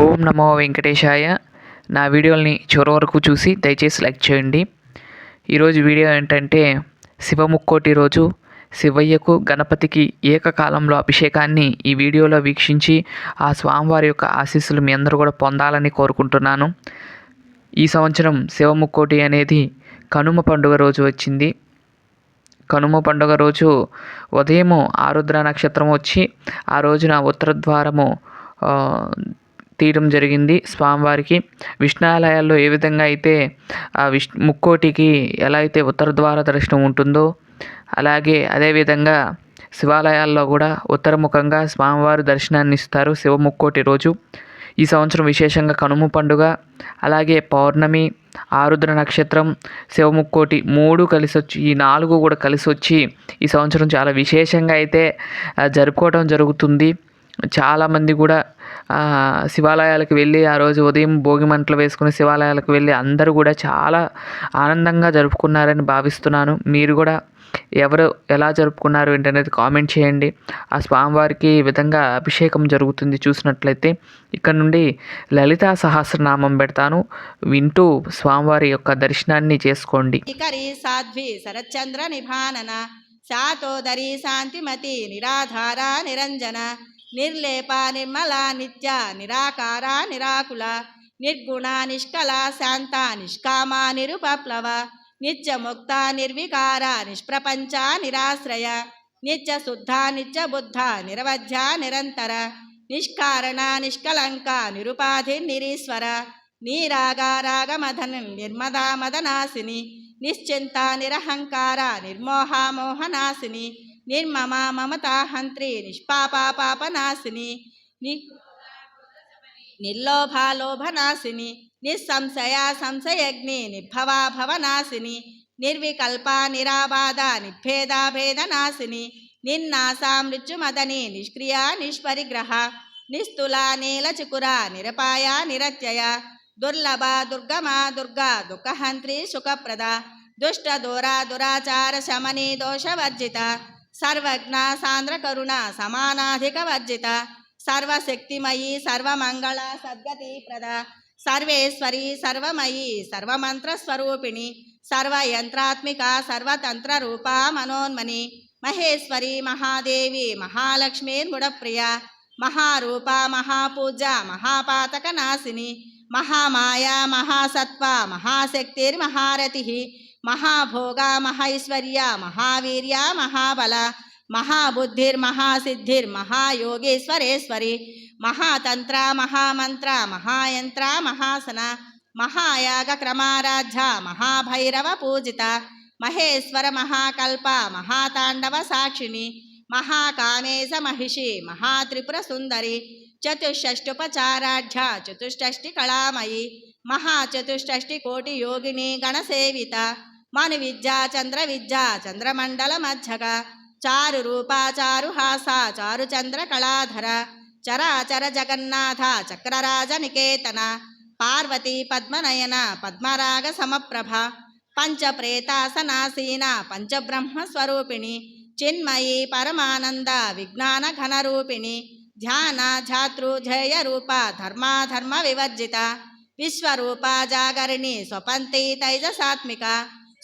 ఓం నమో వెంకటేశాయ. నా వీడియోల్ని చివరి వరకు చూసి దయచేసి లైక్ చేయండి. ఈరోజు వీడియో ఏంటంటే శివముక్కోటి రోజు శివయ్యకు గణపతికి ఏకకాలంలో అభిషేకాన్ని ఈ వీడియోలో వీక్షించి ఆ స్వామివారి యొక్క ఆశీస్సులు మీ అందరూ కూడా పొందాలని కోరుకుంటున్నాను. ఈ సంవత్సరం శివముక్కోటి అనేది కనుమ పండుగ రోజు వచ్చింది. కనుమ పండుగ రోజు ఉదయము ఆరుద్ర నక్షత్రం వచ్చి ఆ రోజున ఉత్తర ద్వారము తీయడం జరిగింది. స్వామివారికి విష్ణాలయాల్లో ఏ విధంగా అయితే ఆ విష్ ముక్కోటికి ఎలా అయితే ఉత్తర ద్వార దర్శనం ఉంటుందో అలాగే అదేవిధంగా శివాలయాల్లో కూడా ఉత్తరముఖంగా స్వామివారు దర్శనాన్ని ఇస్తారు శివ ముక్కోటి రోజు. ఈ సంవత్సరం విశేషంగా కనుమ పండుగ అలాగే పౌర్ణమి ఆరుద్ర నక్షత్రం శివముక్కోటి మూడు కలిసి వచ్చి ఈ నాలుగు కూడా కలిసి వచ్చి ఈ సంవత్సరం చాలా విశేషంగా అయితే జరుపుకోవడం జరుగుతుంది. చాలామంది కూడా శివాలయాలకు వెళ్ళి ఆ రోజు ఉదయం భోగి మంటలు వేసుకుని శివాలయాలకు వెళ్ళి అందరూ కూడా చాలా ఆనందంగా జరుపుకున్నారని భావిస్తున్నాను. మీరు కూడా ఎవరు ఎలా జరుపుకున్నారు ఏంటనేది కామెంట్ చేయండి. ఆ స్వామివారికి ఈ విధంగా అభిషేకం జరుగుతుంది చూసినట్లయితే ఇక్కడ నుండి లలితా సహస్రనామం పెడతాను. వింటూ స్వామివారి యొక్క దర్శనాన్ని చేసుకోండి. కరి సాధ్వి శరచంద్ర నిభానన శాతోదరి శాంతిమతి నిరాధార నిరంజన నిర్లేప నిర్మల నిత్య నిరాకార నిరాకుల నిర్గుణ నిష్కల శాంత నిష్కామ నిరుపప్లవ నిత్య ముక్త నిర్వికార నిష్ప్రపంచ నిరాశ్రయ నిత్య శుద్ధ నిత్య బుద్ధ నిరవధ్య నిరంతర నిష్కారణ నిష్కలంక నిరుపాధి నిరీశ్వర నీరాగారాగమధన నిర్మదా మదనాశిని నిశ్చింత నిరహంకార నిర్మోహ మోహనాశిని నిర్మమ మమతాహంత్రి నిష్పాపాపాపనాశిని ని నిర్లోభాలోభనాశిని నిస్సంశయ సంశయగ్ని నిర్భవా భవనాశిని నిర్వికల్ప నిరాబాధ నిభేదాభేదనాశిని నిన్నాసా మృత్యుమదని నిష్క్రియా నిష్పరిగ్రహ నిస్తుల నీలచికుర నిరపాయ నిరత్యయ దుర్లభ దుర్గమా దుర్గా దుఃఖహంత్రి సుఖప్రద దుష్ట దూర దురాచార శమని దోషవర్జిత సర్వజ్ఞ సాంద్ర కరుణ సమానాధిక వర్జిత సర్వశక్తిమయీ సర్వమంగళ సద్గతి ప్రద సర్వేశ్వరి సర్వమయీ సర్వమంత్ర స్వరూపిణి సర్వయంత్రాత్మిక సర్వతంత్ర రూపా మనోన్మని మహేశ్వరి మహాదేవి మహాలక్ష్మీర్ముడప్రియ మహారూప మహాపూజ మహాపాతక నాశిని మహామాయ మహాసత్వ మహాశక్తిర్మహారతి మహాభోగ మహైశ్వర్య మహావీర్య మహాబల మహాబుద్ధిర్మహాసిద్ధిర్మహాయోగేశ్వరేశ్వరి మహాతంత్ర మహామంత్ర మహాయంత్ర మహాసన మహాయాగ క్రమారాధ్య మహాభైరవ పూజిత మహేశ్వర మహాకల్ప మహాతాండవ సాక్షిణి మహాకామేశ మహిషి మహాత్రిపుర సుందరి చతుషష్టుపచారాఢ్య చతుష్టష్టి కళామయి మహాచతుష్టష్టి కోటి యోగిని గణసేవిత మను విద్యా చంద్ర విద్యా చంద్రమండల మధ్యక చారు రూపా చారు హాస చారు చంద్ర కళాధర చరాచర జగన్నాథ చక్రరాజ నికేతన పార్వతీ పద్మనయన పద్మరాగ సమప్రభ పంచప్రేతాసనాసీన పంచబ్రహ్మ స్వరూపిణి చిన్మయీ పరమానంద విజ్ఞాన ఘనరూపిణి ధ్యాన ధాతృ జయ రూప ధర్మాధర్మ వివర్జిత విశ్వరూప జాగరిణి స్వపంతి తైజసాత్మిక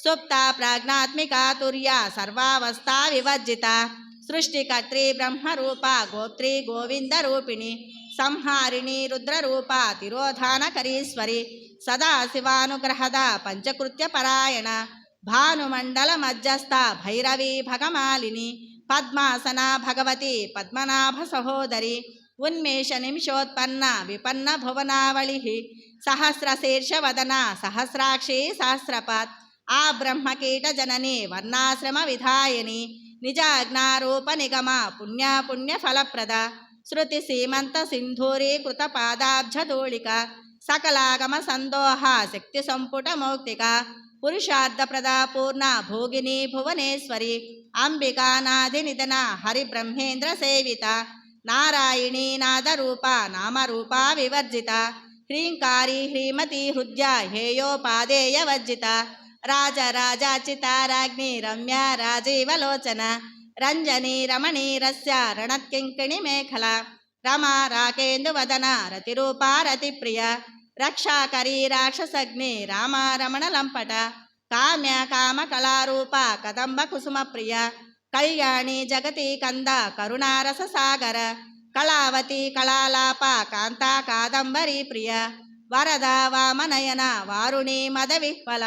సుప్త ప్రాజ్ఞాత్మిక తుర్య సర్వావస్థా వివర్జిత. సృష్టికర్త్రి బ్రహ్మరూప గోత్రి గోవింద రూపిణి. సంహారిణి రుద్రరూప తిరోధానకరీశ్వరి. సదాశివానుగ్రహద పంచకృత్య పరాయణ. భానుమండల మధ్యస్థ భైరవి భగమాలిని. పద్మాసన భగవతి పద్మనాభ సహోదరి. ఉన్మేష నిమిషోత్పన్న విపన్న భువనావళి సహస్రశీర్షవదన సహస్రాక్షి సహస్రపాత్. ఆ బ్రహ్మకీట జనని వర్ణాశ్రమ విధాయని నిజ నిజాజ్ఞారూప నిగమ పుణ్యాపుణ్య ఫలప్రద. శృతి సీమంత సింధూరీకృత పాదాబ్జధూళిక సకలాగమ సందోహ శక్తి సంపుట మౌక్తిక. పురుషార్థప్రద పూర్ణ భోగిని భువనేశ్వరి. అంబికానాది నిధన హరిబ్రహ్మేంద్ర సేవిత. నారాయణీ నాదరూప నామరూప వివర్జిత. హ్రీంకారి హ్రీమతి హృద్య హేయోపాదేయ వర్జిత. రాజరాజాచిత రాజ్ఞి రమ్య రాజీవలోచన రంజని రమణి రస్య రణత్కింకిణి మేఖల రమా రాకేందువదన రతిరూపా రతిప్రియ రక్షాకరీ రాక్షసగ్ని రామ రమణ లంపట కామ్య కామ కళారూప కదంబ కుసుమ ప్రియ కళ్యాణి జగతి కంద కరుణారస సాగర కళావతి కళాలాప కాంతా కాదంబరీ ప్రియ వరద వామనయన వారుణి మద విహ్వల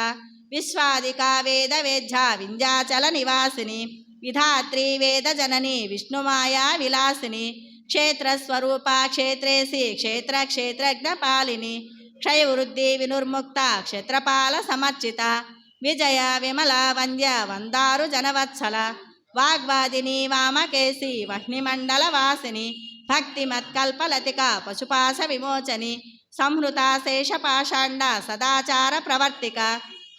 విశ్వాదిక వేద వేద్య వింధ్యాచల నివాసిని విధాత్రి వేద జనని విష్ణుమాయా విలాసిని క్షేత్రస్వరూప క్షేత్రేసి క్షేత్ర క్షేత్రజ్ఞ పాలిని క్షయవృద్ధి వినుర్ముక్త క్షేత్రపాల సమర్చిత విజయ విమల వంద్య వందారు జనవత్సల వాగ్వాదిని వామకేసి వహ్నిమండల వాసిని భక్తిమత్కల్పలతిక పశుపాశ విమోచని సంహృత శేషపాషాండ సదాచార ప్రవర్తిక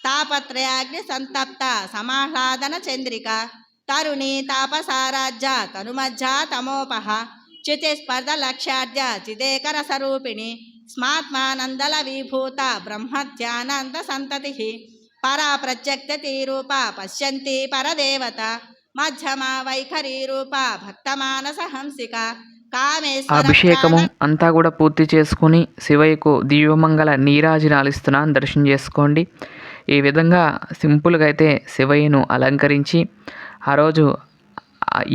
తాపత్రయాగ్ని సంతప్త సమాహ్లాదన చంద్రిక. తరుణి తాపసారాజ్య తనుమజ్జా తమోపహ. చితిస్పర్ధ లక్ష్యార్జ చిదేకర స్వరూపిణి స్మాత్మానందల విభూత బ్రహ్మధ్యానంద సంతతి. పరా ప్రత్యక్తి రూప పశ్యంతి పరదేవత. మధ్యమ వైఖరి రూప భక్తమానస హంసిక. అభిషేకము అంతా కూడా పూర్తి చేసుకుని శివయ్యకు దివ్యమంగళ నీరాజనాలు ఇస్తున్నాను. దర్శనం చేసుకోండి. ఈ విధంగా సింపుల్గా అయితే శివయ్యను అలంకరించి ఆ రోజు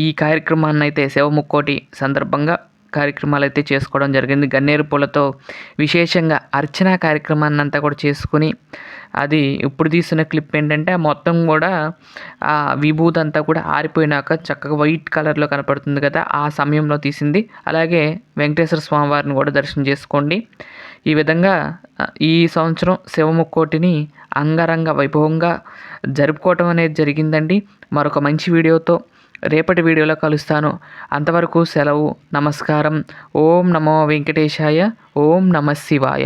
ఈ కార్యక్రమాన్ని అయితే శివముక్కోటి సందర్భంగా కార్యక్రమాలు అయితే చేసుకోవడం జరిగింది. గన్నేరు పూలతో విశేషంగా అర్చన కార్యక్రమాన్ని అంతా కూడా చేసుకుని అది ఇప్పుడు తీసిన క్లిప్ ఏంటంటే మొత్తం కూడా ఆ విభూతి అంతా కూడా ఆరిపోయినాక చక్కగా వైట్ కలర్లో కనపడుతుంది కదా ఆ సమయంలో తీసింది. అలాగే వెంకటేశ్వర స్వామి వారిని కూడా దర్శనం చేసుకోండి. ఈ విధంగా ఈ సంవత్సరం శివముక్కోటిని అంగరంగ వైభవంగా జరుపుకోవటం అనేది జరిగిందండి. మరొక మంచి వీడియోతో రేపటి వీడియోలో కలుస్తాను. అంతవరకు సెలవు నమస్కారం. ఓం నమో వెంకటేశాయ ఓం నమ శివాయ.